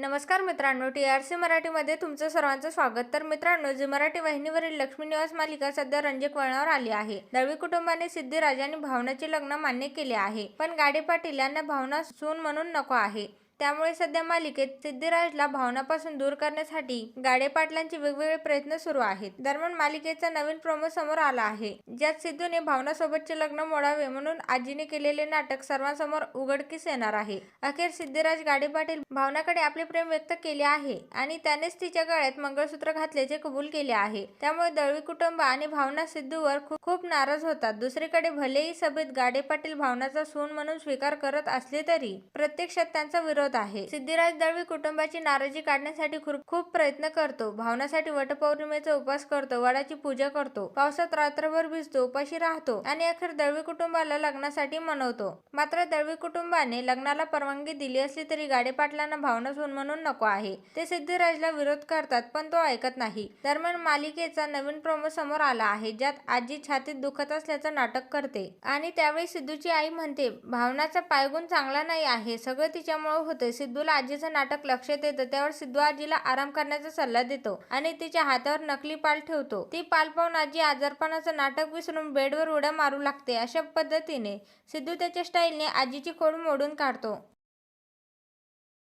नमस्कार मित्रांनो T R C मराठीमध्ये तुमचं सर्वांचं स्वागत. तर मित्रांनो जी मराठी वाहिनीवरील लक्ष्मी निवास मालिका सध्या रंजक वळणावर आली आहे. दळवी कुटुंबाने सिद्धिराज आणि भावनाचे लग्न मान्य केले आहे. पण गाडे पाटील यांना भावना सून म्हणून नको आहे. त्यामुळे सध्या मालिकेत सिद्धिराजला भावनापासून दूर करण्यासाठी गाडे पाटलांचे वेगवेगळे प्रयत्न सुरू आहेत. दरम्यान मालिकेचा नवीन प्रोमो समोर आला आहे. ज्यात सिद्धूने भावनासोबतचे लग्न मोडावे म्हणून आजीने केलेले नाटक सर्वांसमोर उघडकीस येणार आहे. अखेर सिद्धिराज गाडे पाटील भावनाकडे आपले प्रेम व्यक्त केले आहे आणि त्यानेच तिच्या गळ्यात मंगळसूत्र घातल्याचे कबूल केले आहे. त्यामुळे दळवी कुटुंब आणि भावना सिद्धूवर खूप खूप नाराज होतात. दुसरीकडे भलेही सभेत गाडे पाटील भावनाचा सून म्हणून स्वीकार करत असले तरी प्रत्यक्षात त्यांचा विरोध आहे. सिद्धिराज दळवी कुटुंबाची नाराजी काढण्यासाठी खूप खूप प्रयत्न करतो. भावनासाठी वटपौर्णिमेचा उपवास करतो. वडाची पूजा करतो. पावसात रात्रभर भिजतो. उपाशी राहतो आणि अखेर दळवी कुटुंबाला लग्नासाठी मनवतो. मात्र दळवी कुटुंबाने लग्नाला परवानगी दिली असली तरी गाडे पाटलांना भावना सोन म्हणून नको आहे. ते सिद्धिराजला विरोध करतात पण तो ऐकत नाही. दरम्यान मालिकेचा नवीन प्रोमो समोर आला आहे ज्यात आजी छातीत दुखत असल्याचं नाटक करते. आणि त्यावेळी सिद्धूची आई म्हणते भावनाचा पायगुण चांगला नाही आहे. सगळं तिच्यामुळे होते सिद्धूला आजीचं नाटक लक्षात येतं त्यावर सिद्धू आजीला आराम करण्याचा सल्ला देतो आणि तिच्या हातावर नकली पाल ठेवतो. ती पाल पाहून आजी आजारपणाचं नाटक विसरून बेडवर उड्या मारू लागते अशा पद्धतीने सिद्धू त्याच्या स्टाईलने आजीची खोड मोडून काढतो.